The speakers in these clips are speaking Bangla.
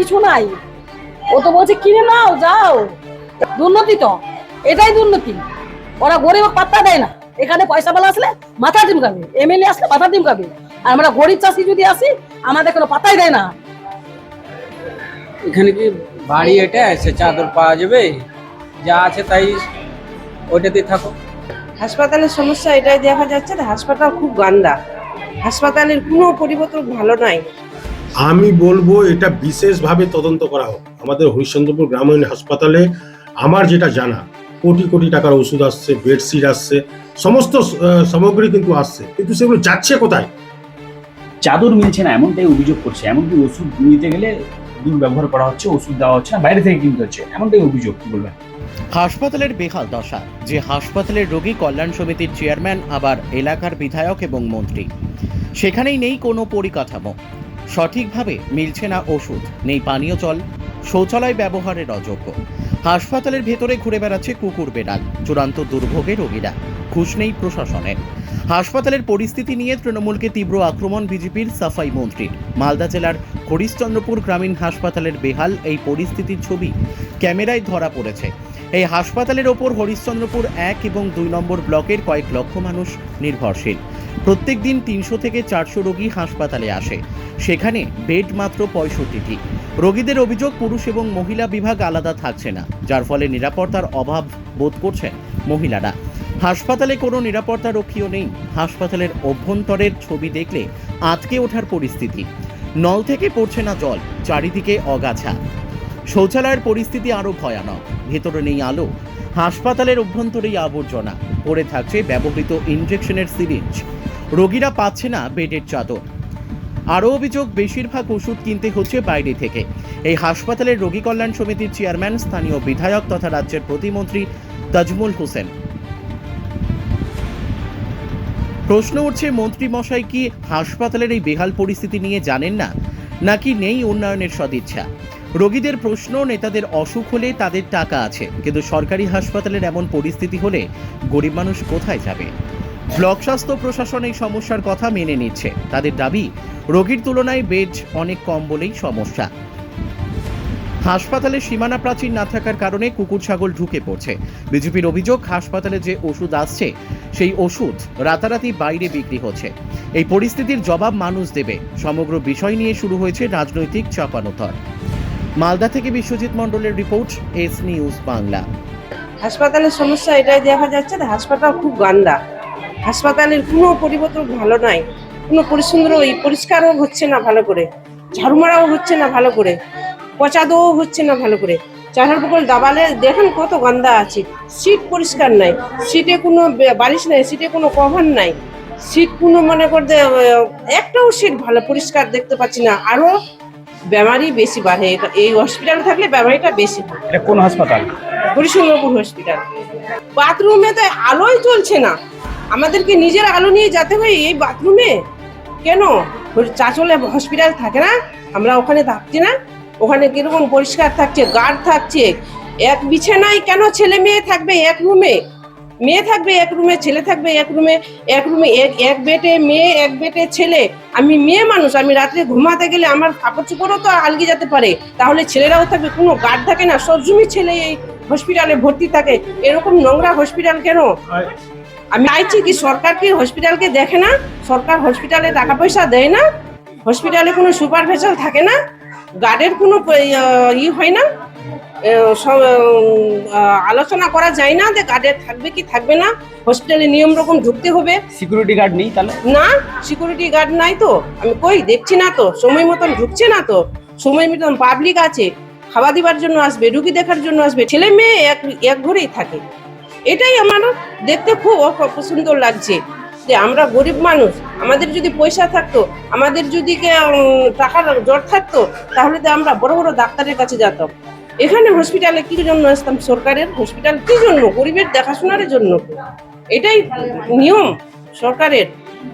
কিছু নাই। ও তো বলছে কিনে নাও যাও। দুর্নীতি তো এটাই দুর্নীতি। ওরা গরিব পাত্তা দেয় না। এখানে পয়সা বেলা আসলে মাথা ডিমকাবে এমএলএ আসলে মাথা ডিমকাবে আর আমরা গরিব চাষি যদি আসি আমাদের কোনো পাত্তাই দেয় না। এখানে কি বাড়ি এটা সে চাদর পাওয়া যাবে? যা আছে তাই ওইটাতে থাকো হাসপাতালের সমস্যা এটাই দেখা যাচ্ছে হাসপাতাল খুব গান্দা। হাসপাতালের কোনো পরিবর্তন ভালো নাই। আমি বলব এটা বিশেষভাবে তদন্ত করা হোক। আমাদের হরিশ্চন্দ্রপুর গ্রামীণ হাসপাতালে আমার যেটা জানা কোটি কোটি টাকার ওষুধ আসছে বেডশিট আসছে সমস্ত সামগ্রী কিন্তু আসছে। কিন্তু সেগুলো যাচ্ছে কোথায়? চাদর মিলছে না এমনটাই অভিযোগ করছে। এমনকি ওষুধ নিতে গেলে দুর্ব্যবহার করা হচ্ছে ওষুধ দেওয়া হচ্ছে না বাইরে থেকে কিনতে হচ্ছে। এমনটাই অভিযোগ কি বলবেন? হাসপাতালের বেহাল দশা। যে হাসপাতালের রোগী কল্যাণ সমিতির চেয়ারম্যান আবার এলাকার বিধায়ক এবং মন্ত্রী। সেখানেই নেই কোনো পরিকাঠামো। সঠিকভাবে মিলছে না ওষুধ, নেই পানীয় জল, শৌচালয় ব্যবহারের অযোগ্য। হাসপাতালের ভেতরে ঘুরে বেড়াচ্ছে কুকুর বেড়াল, চূড়ান্ত দুর্ভোগে রোগীরা খুশ নেই প্রশাসনের। হাসপাতালের পরিস্থিতি নিয়ে তৃণমূলকে তীব্র আক্রমণ বিজেপির সাফাই মন্ত্রীর মালদা জেলার হরিশ্চন্দ্রপুর গ্রামীণ হাসপাতালের বেহাল এই পরিস্থিতির ছবি ক্যামেরায় ধরা পড়েছে। এই হাসপাতালের ওপর হরিশ্চন্দ্রপুর এক এবং দুই নম্বর ব্লকের কয়েক লক্ষ মানুষ নির্ভরশীল। প্রত্যেক দিন তিনশো থেকে চারশো রোগী হাসপাতালে আসে। সেখানে বেড মাত্র পঁয়ষট্টিটি। রোগীদের অভিযোগ, পুরুষ এবং মহিলা বিভাগ আলাদা থাকছে না, যার ফলে নিরাপত্তার অভাব বোধ করছেন মহিলারা। হাসপাতালে কোনো নিরাপত্তা রক্ষীও নেই। হাসপাতালের অভ্যন্তরের ছবি দেখলে আটকে ওঠার পরিস্থিতি। নল থেকে পড়ছে না জল, চারিদিকে অগাছা। শৌচালয়ের পরিস্থিতি আরও ভয়ানক। ভেতরে নেই আলো। হাসপাতালের অভ্যন্তরেই আবর্জনা। পড়ে থাকছে ব্যবহৃত ইনজেকশনের সিরিঞ্জ। রোগীরা পাচ্ছে না বেডের চাদর। আরও অভিযোগ, বেশিরভাগ ওষুধ কিনতে হচ্ছে বাইরে থেকে। এই হাসপাতালের রোগী কল্যাণ সমিতির চেয়ারম্যান, স্থানীয় বিধায়ক তথা রাজ্যের প্রতিমন্ত্রী তাজমুল হোসেন। প্রশ্ন উঠছে, মন্ত্রী মশাই কি হাসপাতালের এই বেহাল পরিস্থিতি নিয়ে জানেন না? নাকি নেই উন্নয়নের সদিচ্ছা? রোগীদের প্রশ্ন, নেতাদের অসুখ হলে তাদের টাকা আছে। কিন্তু সরকারি হাসপাতালের এমন পরিস্থিতি হলে গরিব মানুষ কোথায় যাবে? ব্লক স্বাস্থ্য প্রশাসন এই সমস্যার কথা মেনে নিচ্ছে। তাদের দাবি, রোগীর তুলনায় বেড অনেক কম বলেই সমস্যা। হাসপাতালে সীমানা প্রাচীর না থাকার কারণে কুকুর ছাগল ঢুকে পড়ছে। বিজেপির অভিযোগ, হাসপাতালে যে ওষুধ আসছে, সেই ওষুধ রাতারাতি বাইরে বিক্রি হচ্ছে। এই পরিস্থিতির জবাব মানুষ দেবে। সমগ্র বিষয় নিয়ে শুরু হয়েছে রাজনৈতিক চাপানোতর। মালদা থেকে বিশ্বজিৎ মণ্ডলের রিপোর্ট, এস নিউজ বাংলা। হাসপাতালের সমস্যা এটাই দেখা যাচ্ছে হাসপাতাল খুব গান্দা। হাসপাতালের কোনো পরিবর্তন ভালো নাই। কোনো ওই পরিষ্কারও হচ্ছে না ভালো করে। ঝাড়ু মারাও হচ্ছে না ভালো করে। পচা দেওয়াও হচ্ছে না ভালো করে। চারার পুকুর দাবালে দেখেন কত গন্ধা আছে। সিট পরিষ্কার নাই। সিটে কোনো বালিশ নাই সিটে কোনো কভার নাই। সিট কোনো মনে করতে একটাও সিট ভালো পরিষ্কার দেখতে পাচ্ছি না। আরও বেমারি বেশি বাড়ে। এই হসপিটালে থাকলে বেমারিটা বেশি এটা কোন হাসপাতাল? হরিশঙ্করপুর হসপিটাল। বাথরুমে তো আলোই চলছে না। আমাদেরকে নিজের আলো নিয়ে যেতে হয় এই বাথরুমে? কেন? চাচলে হসপিটাল থাকে না? আমরা ওখানে থাকছি না? ওখানে কীরকম পরিষ্কার থাকছে গার্ড থাকছে? এক বিছানায় কেন ছেলে মেয়ে থাকবে এক রুমে? মেয়ে থাকবে এক রুমে, ছেলে থাকবে এক রুমে এক রুমে এক এক বেটে মেয়ে, এক বেটে ছেলে। আমি মেয়ে মানুষ, আমি রাত্রে ঘুমাতে গেলে আমার কাপড় চোপড়ও তো আলগে যেতে পারে। তাহলে ছেলেরাও থাকবে, কোনো গার্ড থাকে না? সবসময় ছেলে এই হসপিটালে ভর্তি থাকে। এরকম নোংরা হসপিটাল কেন? আমি চাইছি কি সরকার কি হসপিটালকে দেখে না? সরকার হসপিটালে টাকা পয়সা দেয় না? হসপিটালে কোনো সুপারভাইজার থাকে না? গার্ডের কোনো প- ই হয় না? আলোচনা করা যায় না যে গার্ডের থাকবে কি থাকবে না? হসপিটালে নিয়ম রকম ঢুকতে হবে। সিকিউরিটি গার্ড নেই তাহলে? না সিকিউরিটি গার্ড নাই তো। আমি কই দেখছি না তো সময় মতন ঢুকছে না তো। সময় মতন পাবলিক আছে। খাওয়া দিবার জন্য আসবে রুগী দেখার জন্য আসবে। ছেলে মেয়ে এক এক ঘরেই থাকে। এটাই আমার দেখতে খুব সুন্দর লাগছে। যে আমরা গরিব মানুষ আমাদের যদি পয়সা থাকতো আমাদের যদি টাকার জট থাকতো তাহলে তো আমরা বড় বড় ডাক্তারের কাছে যেতাম। এখানে হসপিটালে কি জন্য আসতাম? সরকারের হসপিটাল কি জন্য? গরিবের দেখাশোনার জন্য। এটাই নিয়ম সরকারের।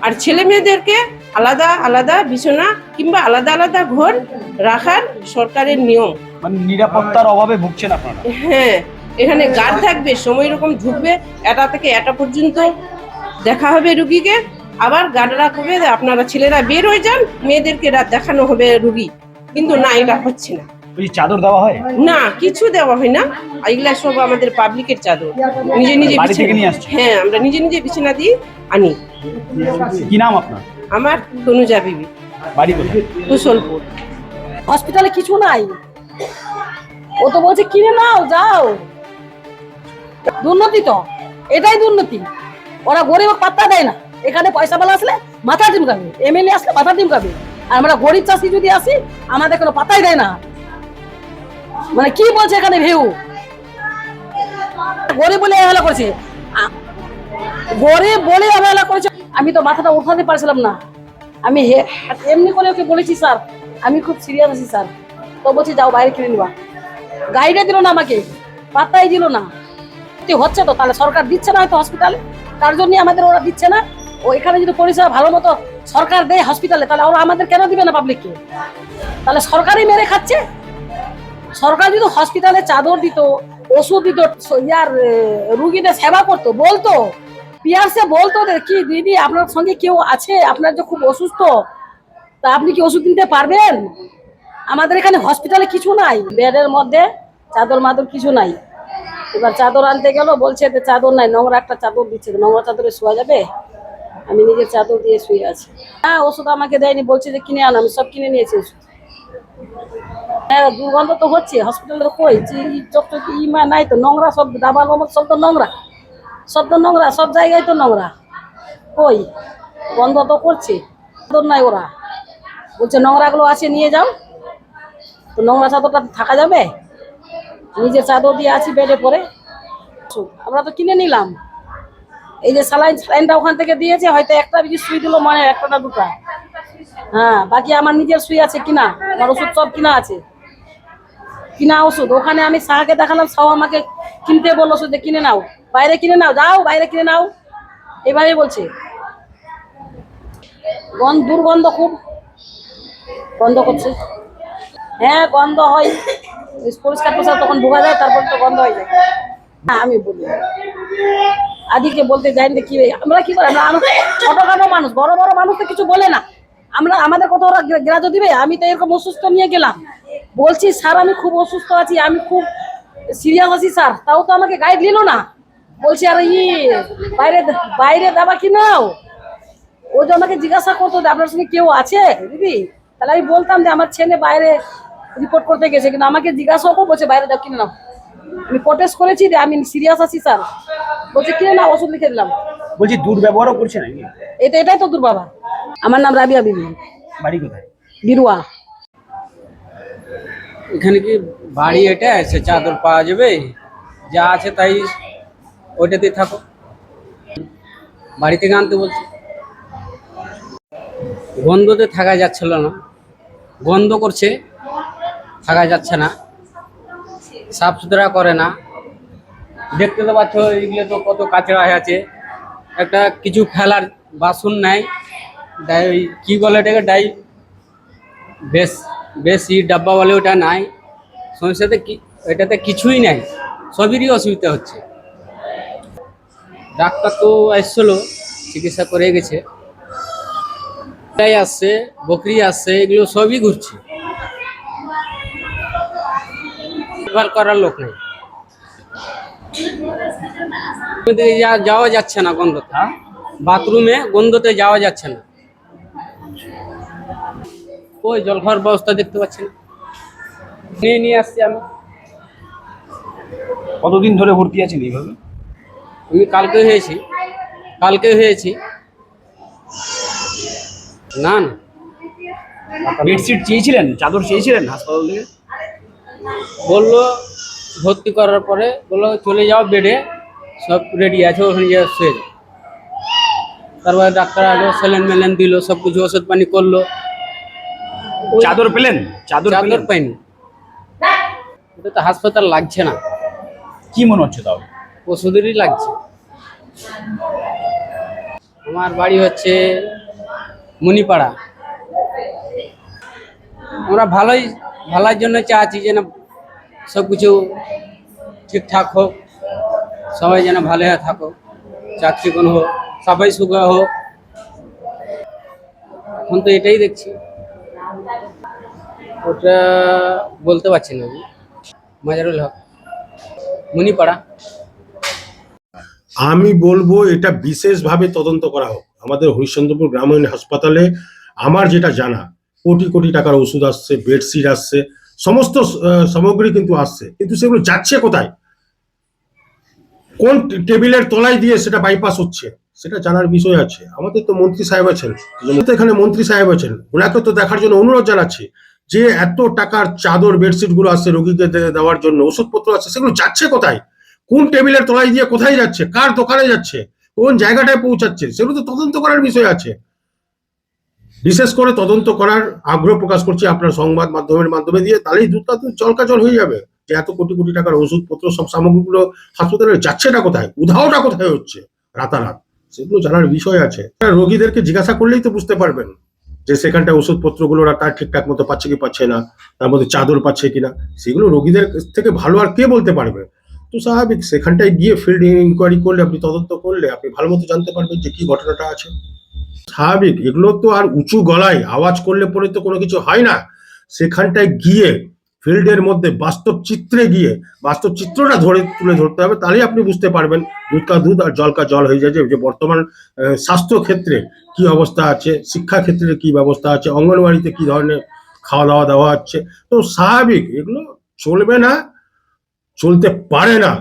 আর ছেলে মেয়েদেরকে আলাদা আলাদা বিছানা কিংবা আলাদা আলাদা ঘর রাখার সরকারের নিয়ম। মানে নিরাপত্তার অভাবে ভুগছেন আপনারা? হ্যাঁ। এখানে গার্ড থাকবে সময় রকম ঢুকবে এটা থেকে এটা পর্যন্ত দেখা হবে রুগীকে আবার গার্ডরা করবে যে আপনারা ছেলেরা বের হয়ে যান মেয়েদেরকে রাত দেখানো হবে রুগী। কিন্তু না এটা হচ্ছে না। চাদর দেওয়া হয়? না কিছু দেওয়া হয় না এগুলা সব আমাদের পাবলিকের চাদর। নিজে নিজে বিছানা- নিয়ে আসছো? হ্যাঁ আমরা নিজে নিজে বিছানা দিয়ে আনি। কি নাম আপনার? আমার তনুজা বিবি। বাড়ি কুশলপুর। হসপিটালে কিছু নাই। ও তো বলছে কিনে নাও যাও। দুর্নীতি তো, এটাই দুর্নীতি। ওরা গরিব পাত্তা দেয় না। এখানে পয়সা বেলা আসলে মাথা ডিমকাবে এমএলএ আসলে মাথা ডিমকাবে আর আমরা গরিব চাষি যদি আসি, আমাদের কোনো পাত্তাই দেয় না। মানে কি বলছে এখানে ভিউ? গরিব বলে অবহেলা করেছে। গরিব বলে অবহেলা করেছে। আমি তো মাথাটা উঠাতে পারছিলাম না। আমি এমনি করে ওকে বলেছি, স্যার? আমি খুব সিরিয়াস আছি, স্যার। তো বলছি, যাও, বাইরে কিনে নিবা। গাইডে দিল না আমাকে। পাত্তাই দিল না। কি হচ্ছে তো, তাহলে সরকার দিচ্ছে না হয়তো হসপিটালে তার জন্য আমাদের ওরা দিচ্ছে না। ও এখানে যদি পরিষেবা ভালো মতো সরকার দেয় হসপিটালে তাহলে ওরা আমাদের কেন দিবে না পাবলিককে তাহলে সরকারই মেরে খাচ্ছে। সরকার যদি হসপিটালে চাদর দিত, ওষুধ দিত ইয়ার রুগীদের সেবা করতো, বলতো পিয়ারসে বলতো কি দিদি, আপনার সঙ্গে কেউ আছে? আপনার যে খুব অসুস্থ, তা আপনি কি ওষুধ দিতে পারবেন? আমাদের এখানে হসপিটালে কিছু নাই। বেডের মধ্যে চাদর মাদর কিছু নাই। এবার চাদর আনতে গেল, বলছে যে চাদর নাই, নোংরা একটা চাদর দিচ্ছে নোংরা চাদরে শোয়া যাবে? আমি নিজের চাদর দিয়ে শুয়ে আছি। হ্যাঁ ওষুধ আমাকে দেয়নি, বলছে যে কিনে আনো, আমি সব কিনে নিয়েছি হ্যাঁ দুর্গন্ধ তো হচ্ছে হসপিটালে তো কই? যে চকচকি ইমা নাই তো নোংরা, সব দাবা নমক সব তো নোংরা। সব তো নোংরা, সব জায়গায় তো নোংরা। কই? বন্ধ তো করছে, চাদর নাই ওরা। বলছে, নোংরাগুলো আছে, নিয়ে যাও। তো নোংরা চাদরটা থাকা যাবে? নিজের চাদর দিয়ে আছি বেডে পরে, আমরা তো কিনে নিলাম। এই যে স্যালাইন স্যালাইনটা ওখান থেকে দিয়েছে, হয়তো একটা বেশি সুই দিল মানে একটা না দুটা। হ্যাঁ বাকি আমার নিজের সুই আছে কিনা, আমার ওষুধ সব কিনা আছে। কিনা ওষুধ, ওখানে আমি শাহকে দেখালাম শাহ আমাকে কিনতে বলল, ওষুধ কিনে নাও, বাইরে কিনে নাও, যাও, বাইরে কিনে নাও। এভাবে বলছে। গন্ধ, দুর্গন্ধ খুব, গন্ধ করছে। হ্যাঁ গন্ধ হয়। পরিষ্কার পরিষ্কার তখন ঢোকা যায়, তারপর তো গন্ধ হয়ে যায়। হ্যাঁ আমি বলি। আদিকে বলতে যাই না কি আমরা কি করে, আমরা ছোটখাটো মানুষ, বড় বড় মানুষ তো কিছু বলে না। আমরা, আমাদের কথা ওরা গ্রা- গ্রাহ্য দিবে, আমি তো এরকম অসুস্থ নিয়ে গেলাম। বলছি, স্যার, আমি খুব অসুস্থ আছি, আমি খুব সিরিয়াস আছি, স্যার। তাও তো আমাকে গাইড নিল না। বলছি, আর ই, বাইরে বাইরে দেবা কি নাও? ও যে আমাকে জিজ্ঞাসা করতো আপনার সঙ্গে কেউ আছে, দিদি? তাহলে আমি বলতাম যে, আমার ছেলে বাইরে রিপোর্ট করতে গেছে কিন্তু আমাকে জিজ্ঞাসা করব বলছে বাইরে যাও কিনে নাও। আমি প্রটেস্ট করেছি যে আমি সিরিয়াস আছি স্যার। বলছে কিনে নাও ওষুধ লিখে দিলাম। বলছি দুর্ব্যবহারও করছে নাকি? এটা এটাই তো বাবা আমার নাম রাবিয়া বিবি। বাড়ি কোথায়? বিরুয়া। এখানে কি বাড়ি এটা? সে চাদর পাওয়া যাবে? যা আছে তাই ওইটাতেই থাকো বাড়ি থেকে আনতে বলছে। গন্ধতে থাকা যাচ্ছিল না। গন্ধ করছে। থাকা যাচ্ছে না। সাফ সুতরা করে না। দেখতে তো পাচ্ছ, এগুলো তো কত কাঁচড়া আছে। একটা কিছু ফেলার বাসন নাই। ওই কী বলে এটাকে, ডাই? বেশ, বেশি ডাব্বা বলে ওটা নাই। সমস্যাতে কি, এটাতে কিছুই নাই। সবেরই অসুবিধা হচ্ছে। ডাক্তার তো এসছিল, চিকিৎসা করে গেছে। এটাই আসছে, বকরি আসছে, এগুলো সবই ঘুরছে। এবার করার লোক নেই। যাওয়া যাচ্ছে না গন্ধতে হ্যাঁ? বাথরুমে গন্ধতে যাওয়া যাচ্ছে না। ওই জল খাওয়ার ব্যবস্থা দেখতে পাচ্ছি না। নিয়ে নিয়ে আসছি আমি। কতদিন ধরে ভর্তি আছেন এইভাবে? আমি কালকে হয়েছি। কালকে হয়েছি। না না। বেডশিট চেয়েছিলেন? চাদর চেয়েছিলেন হাসপাতাল থেকে? বলল ভর্তি করার পরে বলল চলে যাও বেডে সব রেডি আছে ওখানে গিয়ে শুয়ে যাও। তারপরে ডাক্তার আলো স্যালেন ম্যালেন দিল সব কিছু ওষুধ পানি করল। চাদর পেলেন? চাদর চাদর পাইনি। এটা তো হাসপাতাল লাগছে না। কি মনে হচ্ছে তাও ওষুধেরই লাগছে। আমার বাড়ি হচ্ছে মুনিপাড়া। আমরা ভালোই ভালোর জন্য চাচ্ছি যেন সব কিছু ঠিকঠাক হোক, সবাই যেন ভালো থাকো চাকরি কোন হোক, সবাই সুখে হোক। এখন তো এটাই দেখছি। ওটা বলতে পারছি না আমি। মাজারুল হক, মুনিপাড়া। আমি বলব এটা বিশেষভাবে তদন্ত করা হোক। আমাদের হরিশ্চন্দ্রপুর গ্রামীণ হাসপাতালে আমার যেটা জানা কোটি কোটি টাকার ওষুধ আসছে বেডশিট আসছে, সমস্ত সামগ্রী কিন্তু আসছে। কিন্তু সেগুলো যাচ্ছে কোথায়? কোন টেবিলের তলায় দিয়ে সেটা বাইপাস হচ্ছে? সেটা জানার বিষয় আছে। আমাদের তো মন্ত্রী সাহেব আছেন। এখানে মন্ত্রী সাহেব আছেন। ওনাকে তো দেখার জন্য অনুরোধ জানাচ্ছি যে এত টাকার চাদর বেডশিটগুলো আসছে রোগীকে দেওয়ার জন্য, ওষুধপত্র আছে সেগুলো যাচ্ছে কোথায়? কোন টেবিলের তলায় দিয়ে কোথায় যাচ্ছে? কার দোকানে যাচ্ছে? কোন জায়গাটায় পৌঁছাচ্ছে? সেগুলো তো তদন্ত করার বিষয় আছে। বিশেষ করে তদন্ত করার আগ্রহ প্রকাশ করছি আপনার সংবাদ মাধ্যমের মাধ্যমে দিয়ে, তাহলেই দুধটা তো চলকাচল হয়ে যাবে যে এত কোটি কোটি টাকার ওষুধপত্র, সব সামগ্রীগুলো হাসপাতালে যাচ্ছেটা কোথায়? উধাওটা কোথায় হচ্ছে? রাতারাত। সেগুলো জানার বিষয় আছে। রোগীদেরকে জিজ্ঞাসা করলেই তো বুঝতে পারবেন যে সেখানটায় ওষুধপত্রগুলো ওরা তার ঠিকঠাক মতো পাচ্ছে কি পাচ্ছে না, তার মধ্যে চাদর পাচ্ছে কিনা। সেগুলো রোগীদের থেকে ভালো আর কে বলতে পারবে? তো স্বাভাবিক, সেখানটায় গিয়ে ফিল্ড ইনকোয়ারি করলে, আপনি তদন্ত করলে, আপনি ভালো মতো জানতে পারবেন যে কি ঘটনাটা আছে। স্বাভাবিক, এগুলো তো আর উঁচু গলায় আওয়াজ করলে পরে তো কোনো কিছু হয় না। সেখানটায় গিয়ে, ফিল্ডের মধ্যে বাস্তব চিত্রে গিয়ে, বাস্তব চিত্রটা ধরে তুলে ধরতে হবে, তাহলেই আপনি বুঝতে পারবেন, দুধ কা দুধ আর জল কা জল হয়ে যায় যে বর্তমান স্বাস্থ্য ক্ষেত্রে কি অবস্থা আছে শিক্ষা ক্ষেত্রে কি ব্যবস্থা আছে, অঙ্গনওয়াড়িতে কি ধরনের খাওয়া দাওয়া দেওয়া হচ্ছে। তো স্বাভাবিক, এগুলো চলবে না, চলতে পারে না।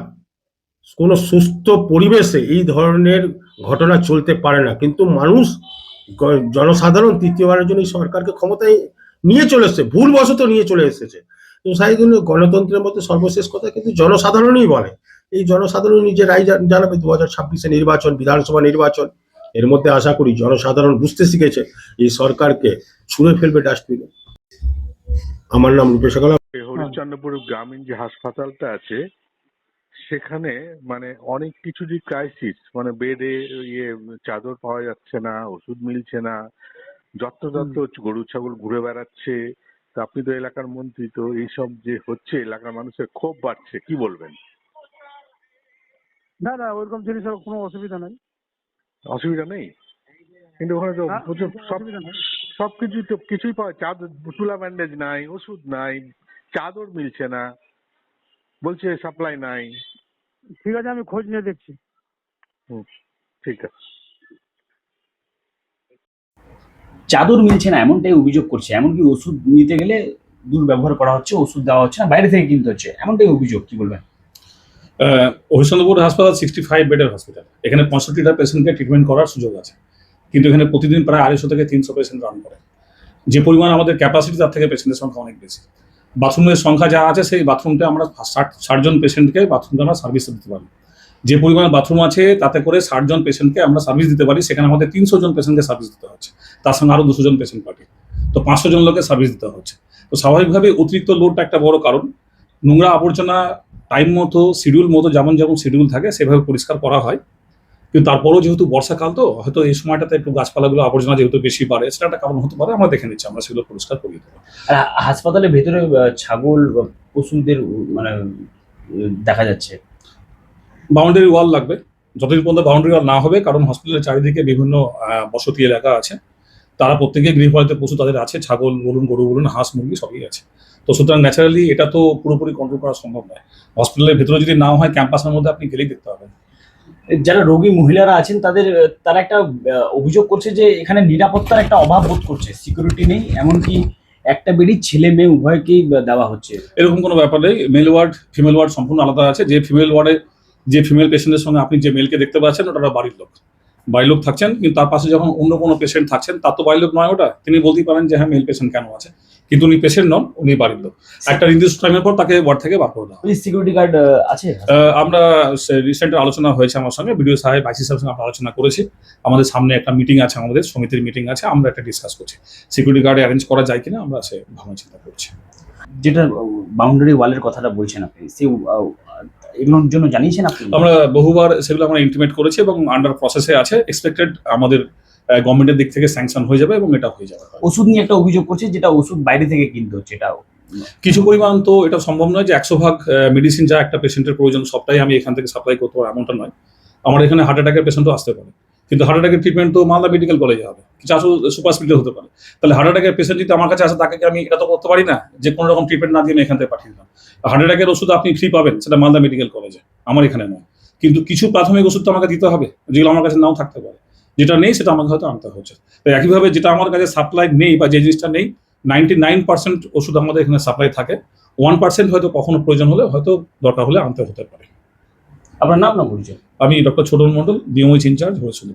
কোনো সুস্থ পরিবেশে এই ধরনের ঘটনা চলতে পারে না। কিন্তু মানুষ জনসাধারণ তৃতীয়বারের জন্য সরকারকে ক্ষমতায় নিয়ে চলে এসেছে, ভুলবশত নিয়ে চলে এসেছে। তো সেই জন্য গণতন্ত্রের মধ্যে সর্বশেষ কথা কিন্তু জনসাধারণই বলে। এই জনসাধারণ নিজের রায় জানাবে দু হাজার ছাব্বিশে নির্বাচন, বিধানসভা নির্বাচন। এর মধ্যে আশা করি জনসাধারণ বুঝতে শিখেছে এই সরকারকে ছুঁড়ে ফেলবে ডাস্টবিনে। আমার নাম রূপেশ হরিশ্চন্দ্রপুর গ্রামীণ যে হাসপাতালটা আছে সেখানে মানে অনেক কিছুরই ক্রাইসিস মানে বেডে ইয়ে চাদর পাওয়া যাচ্ছে না ওষুধ মিলছে না যত্রতত্র গরু ছাগল ঘুরে বেড়াচ্ছে। তো আপনি তো এলাকার মন্ত্রী তো এইসব যে হচ্ছে এলাকার মানুষের ক্ষোভ বাড়ছে কি বলবেন? না না ওইরকম জিনিসের কোনো অসুবিধা নাই। অসুবিধা নেই? কিন্তু ওখানে তো প্রচুর সব সবকিছুই তো কিছুই পাওয়া চাদর তুলা ব্যান্ডেজ নাই ওষুধ নাই চাদর মিলছে না। বলছে সাপ্লাই নাই। ঠিক আছে আমি খোঁজ নিয়ে দেখছি। হুম ঠিক আছে। চাদর মিলছে না এমনটাই অভিযোগ করছে। এমনকি ওষুধ নিতে গেলে দুর্ব্যবহার করা হচ্ছে ওষুধ দেওয়া হচ্ছে না বাইরে থেকে কিনতে হচ্ছে। এমনটাই অভিযোগ কি বলবেন? হরিশ্চন্দ্রপুর হাসপাতাল সিক্সটি ফাইভ বেডের হসপিটাল এখানে পঁয়ষট্টিটা পেশেন্টকে ট্রিটমেন্ট করার সুযোগ আছে। কিন্তু এখানে প্রতিদিন প্রায় আড়াইশো থেকে তিনশো পেশেন্ট রান করে। যে পরিমাণ আমাদের ক্যাপাসিটি তার থেকে পেশেন্টের সংখ্যা অনেক বেশি। বাথরুমের সংখ্যা যা আছে, সেই বাথরুমটা আমরা ষাট, ষাটজন পেশেন্টকে বাথরুমটা আমরা সার্ভিস দিতে পারি। যে পরিমাণ বাথরুম আছে, তাতে করে ষাটজন পেশেন্টকে আমরা সার্ভিস দিতে পারি। সেখানে আমাদের তিনশো জন পেশেন্টকে সার্ভিস দিতে হচ্ছে। তার সঙ্গে আরও দুশো জন পেশেন্ট পার্টি। তো পাঁচশো জন লোকের সার্ভিস দিতে হচ্ছে। তো স্বাভাবিকভাবে অতিরিক্ত লোডটা একটা বড় কারণ। নোংরা আবর্জনা টাইম মতো শিডিউল মতো যেমন যেমন শিডিউল থাকে, সেভাবে পরিষ্কার করা হয়। কিন্তু তারপরেও যেহেতু বর্ষাকাল তো হয়তো এই সময়টাতে একটু গাছপালাগুলো আবর্জনা যেহেতু বেশি বাড়ে সেটা একটা কারণ হতে পারে আমরা দেখে নিচ্ছি আমরা সেগুলো পরিষ্কার করিয়ে দেবো। আর হাসপাতালের ভেতরে ছাগল পশুদের মানে দেখা যাচ্ছে। বাউন্ডারি ওয়াল লাগবে। যতদিন পর্যন্ত বাউন্ডারি ওয়াল না হবে কারণ হসপিটালের চারিদিকে বিভিন্ন বসতি এলাকা আছে তারা প্রত্যেকে গৃহপালিত পশু তাদের আছে ছাগল বলুন গরু বলুন হাঁস মুরগি সবই আছে। তো সুতরাং ন্যাচারালি এটা তো পুরোপুরি কন্ট্রোল করা সম্ভব নয়। হসপিটালের ভেতরে যদি না হয় ক্যাম্পাসের মধ্যে আপনি গেলেই দেখতে পাবেন। যারা রোগী মহিলারা আছেন, তাদের তারা একটা অভিযোগ করছে যে এখানে নিরাপত্তার একটা অভাব বোধ করছে। সিকিউরিটি নেই, এমনকি একটা বেড়ি ছেলে মেয়ে উভয়কেই দেওয়া হচ্ছে। এরকম কোনো ব্যাপার নেই মেল ওয়ার্ড ফিমেল ওয়ার্ড সম্পূর্ণ আলাদা আছে। যে ফিমেল ওয়ার্ডে যে ফিমেল পেশেন্টের সঙ্গে আপনি যে মেলকে দেখতে পাচ্ছেন, ওটা বাড়ির লোক। লোক থাকছেন কিন্তু তার পাশে যখন অন্য কোনো পেশেন্ট থাকছেন তার তো লোক নয় ওটা। তিনি বলতেই পারেন যে হ্যাঁ মেল পেশেন্ট কেন আছে? কিন্তু উনি পেশেন্ট নন উনি বাড়ির লোক। একটা নির্দিষ্ট টাইমের পর তাকে ওয়ার্ড থেকে বার করে দেওয়া সিকিউরিটি গার্ড আছে? আমরা রিসেন্ট আলোচনা হয়েছে আমার সঙ্গে। বিডিও সাহেব আইসি সাহেবের সঙ্গে আমরা আলোচনা করেছি। আমাদের সামনে একটা মিটিং আছে আমাদের সমিতির মিটিং আছে আমরা একটা ডিসকাস করছি। সিকিউরিটি গার্ড অ্যারেঞ্জ করা যায় কিনা আমরা সে ভাবনা চিন্তা করছি। যেটা বাউন্ডারি ওয়ালের কথাটা বলছেন আপনি সেই আহ, এগুলোর জন্য জানিয়েছেন আপনি? আমরা বহুবার সেগুলো আমরা ইন্টিমেট করেছি এবং আন্ডার প্রসেসে আছে। এক্সপেক্টেড আমাদের গভর্নমেন্টের দিক থেকে স্যাংশন হয়ে যাবে এবং এটা হয়ে যাবে। ওষুধ নিয়ে একটা অভিযোগ করছে যেটা ওষুধ বাইরে থেকে কিনতে হচ্ছে এটাও। কিছু পরিমাণ তো এটা সম্ভব নয় যে একশো ভাগ মেডিসিন যা একটা পেশেন্টের প্রয়োজন সবটাই আমি এখান থেকে সাপ্লাই করতে পারব এমনটা নয়। আমার এখানে হার্ট অ্যাটাকের পেশেন্টও আসতে পারে। কিন্তু হার্ট অ্যাটাকের ট্রিটমেন্ট তো মালদা মেডিকেল কলেজে হবে। কিছু আসল সুপার স্পিডে হতে পারে। তাহলে হার্ট অ্যাটাকের পেশেন্ট যদি আমার কাছে আসে, তাকে আমি এটা তো করতে পারি না? যে কোনো রকম ট্রিটমেন্ট না দিয়ে আমি এখান থেকে পাঠিয়ে দিলাম। হার্ট অ্যাটাকের ওষুধ আপনি ফ্রি পাবেন, সেটা মালদা মেডিকেল কলেজে আমার এখানে নয়। কিন্তু কিছু প্রাথমিক ওষুধ তো আমাকে দিতে হবে, যেগুলো আমার কাছে নাও থাকতে পারে। যেটা নেই, সেটা আমাকে হয়তো আনতে হচ্ছে। তো একইভাবে যেটা আমার কাছে সাপ্লাই নেই বা যে জিনিসটা নেই নাইনটি নাইন পার্সেন্ট ওষুধ আমাদের এখানে সাপ্লাই থাকে। ওয়ান পার্সেন্ট হয়তো কখনো প্রয়োজন হলে হয়তো দরকার হলে আনতে হতে পারে। আপনার নাম না পরিচয়? আমি doctor Chhoton Mondal DMOH incharge হয়েছিল